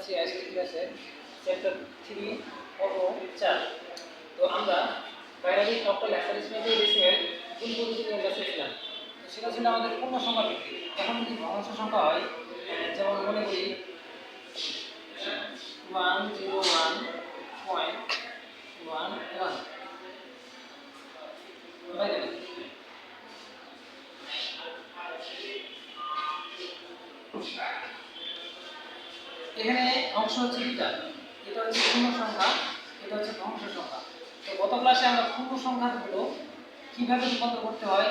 আজকের ক্লাসে chapter three পর্ব চার। তো আমরা বাইনারি অক্টাল অ্যাসারিসমেন্টের ডেসিমেল কোন পদ্ধতি ছিলাম তো সেটা ছিল আমাদের পূর্ণ সংখ্যা ভিত্তিক। এখন যদি ভগ্নাংশ সংখ্যা হয় যেমন মনে করি one zero one point one one বাইরে এখানে অংশ হচ্ছে দুটা এটা হচ্ছে পূর্ণ সংখ্যা, এটা হচ্ছে ধ্বংস সংখ্যা। তো গত ক্লাসে আমরা পূর্ণ সংখ্যাগুলো কীভাবে রূপান্তর করতে হয়,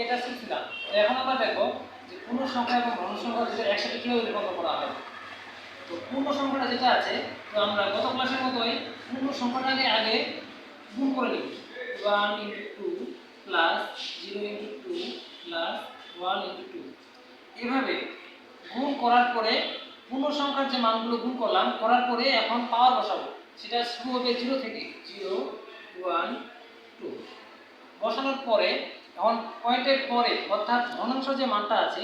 এটা শিখছিলাম। তো এখন আমরা দেখো যে পূর্ণ সংখ্যা এবং ধ্বংস সংখ্যা দুটো একসাথে কীভাবে রূপান্তর করা হয়। তো পূর্ণ সংখ্যাটা যেটা আছে, তো আমরা গত ক্লাসের মতোই পূর্ণ সংখ্যাটাকে আগে গুণ করে নিই one into two plus zero into two plus one into two এভাবে গুণ করার পরে পূর্ণ সংখ্যার যে মানগুলো গুণ করলাম, করার পরে এখন পাওয়ার বসাবো। সেটা শুরু হবে জিরো থেকে জিরো ওয়ান টু বসানোর পরে, এখন পয়েন্টের পরে, অর্থাৎ ধনাংশ যে মানটা আছে,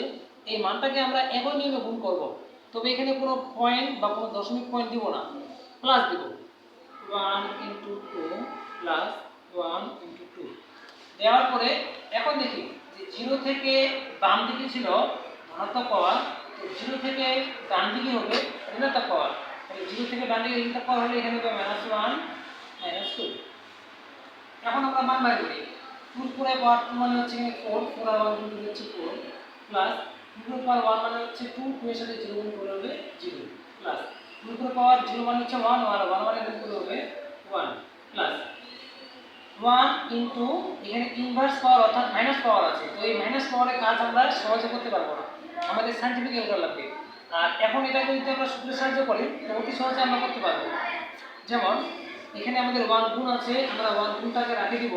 এই মানটাকে আমরা একই নিয়মে গুণ করব। তবে এখানে কোনো পয়েন্ট বা কোনো দশমিক পয়েন্ট দিব না। প্লাস দিব। One into two plus one into two দেওয়ার পরে, এখন দেখি যে জিরো থেকে বাম দিকে ছিল ধনাত্মক পাওয়ার জিরো থেকে ডান দিকে হবে ঋণাত্মক পাওয়ার। জিরো থেকে ডান দিকে ঋণাত্মক পাওয়ার হলে এখানে হবে মাইনাস ওয়ান মাইনাস টু এখন আমরা মান বাইর করি। টুর পরে পাওয়ার টু মানে হচ্ছে ফোর ফোর আর ওয়ান গুণ হচ্ছে ফোর প্লাস টুর পাওয়ার ওয়ান মানে হচ্ছে টু টু এর সাথে জিরো গুণ করে হবে জিরো প্লাস টুর পরে পাওয়ার জিরো মানে হচ্ছে ওয়ান আর ওয়ান মানে গুণ করে হবে ওয়ান প্লাস ওয়ান ইন্টু এখানে ইনভার্স পাওয়ার অর্থাৎ মাইনাস পাওয়ার আছে। তো এই মাইনাস পাওয়ারের কাজ আমরা সহজে করতে পারব না। আমাদের সাইন্টিফিক ক্যালকুলেটর লাগবে। আর এখন এটাকে যদি আমরা সূত্রের সাহায্য করি অতি সহজে আমরা করতে পারব। যেমন, এখানে আমাদের ওয়ান গুণ আছে, আমরা ওয়ান গুণটাকে রাখে দিব।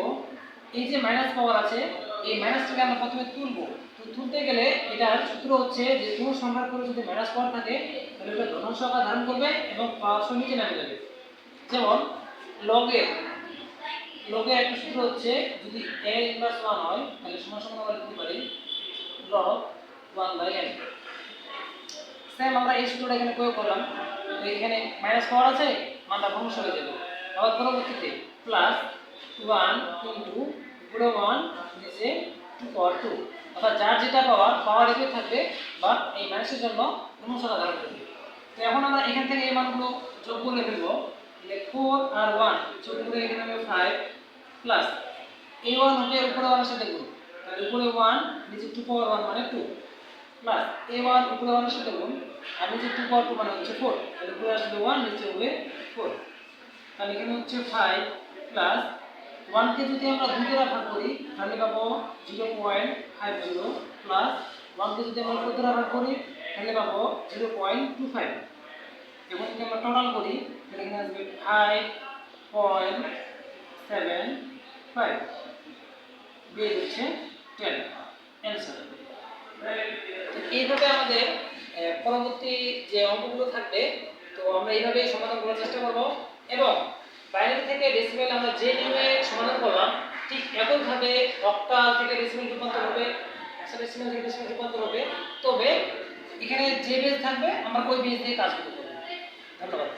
এই যে মাইনাস পাওয়ার আছে, এই মাইনাসটাকে আমরা প্রথমে তুলবো। তো তুলতে গেলে এটার সূত্র হচ্ছে যে কোনো সংখ্যার করে যদি মাইনাস পাওয়ার থাকে, তাহলে ওটা ধনাংশ আকার ধারণ করবে এবং পাওয়ার নিচে নামে যাবে যেমন লগের লগে একটা সূত্র হচ্ছে, যদি a ইনভার্স 1 হয়, তাহলে সমান সমান আমরা লিখতে পারি। log 1 বাই n সেম আমরা এই সূত্রটা এখানে প্রয়োগ করলাম। এখানে মাইনাস পাওয়ার আছে, মানটা ভগ্নাংশ হয়ে যাবে। আবার পরবর্তীতে প্লাস 1 ইনটু উপরে 1 নিচে 2 পাওয়ার 2 অর্থাৎ যার যেটা পাওয়ার পাওয়ার একই থাকবে, বা এই মাইনাসের জন্য অনুসরণ ধারণ করবে। তো এখন আমরা এখান থেকে এই মানগুলো যোগ করে ফেলব। ফোর আর ওয়ান যোগ করে এখানে হবে ফাইভ প্লাস এই ওয়ান হবে উপরে ওয়ানের সাথে গুণ তাহলে উপরে ওয়ান নিচে টু পাওয়ার ওয়ান মানে টু প্লাস এ ওয়ান উপরে ওয়ানের সাথে গুণ। আর নিচে টু পাওয়ার টু মানে হচ্ছে ফোর তাহলে উপরে আসবে ওয়ান নিচে হবে ফোর তাহলে এখানে হচ্ছে ফাইভ প্লাস ওয়ানকে যদি আমরা দুই দ্বারা করি, তাহলে পাবো zero point five zero plus ওয়ানকে যদি আমরা ফোর দ্বারা করি, তাহলে পাবো জিরো পয়েন্ট টু ফাইভ এবং যদি আমরা টোটাল করি, তাহলে এখানে আসবে ফাইভ পয়েন্ট সেভেন ফাইভ বের হচ্ছে টেন অ্যান্সার এইভাবে আমাদের পরবর্তী যে অঙ্কগুলো থাকবে, তো আমরা এইভাবেই সমাধান করার চেষ্টা করব। এবং বাইরে থেকে ডেসিমেল আমরা যে নিয়মে সমাধান করলাম, ঠিক একইভাবে অক্টাল থেকে ডেসিমেল রূপান্তর হবে, একশো ডেসিমেল থেকে ডেসিমেল রূপান্তর হবে। তবে এখানে যে বেজ থাকবে, আমরা ওই বেজ দিয়ে কাজ করতে করব। ধন্যবাদ।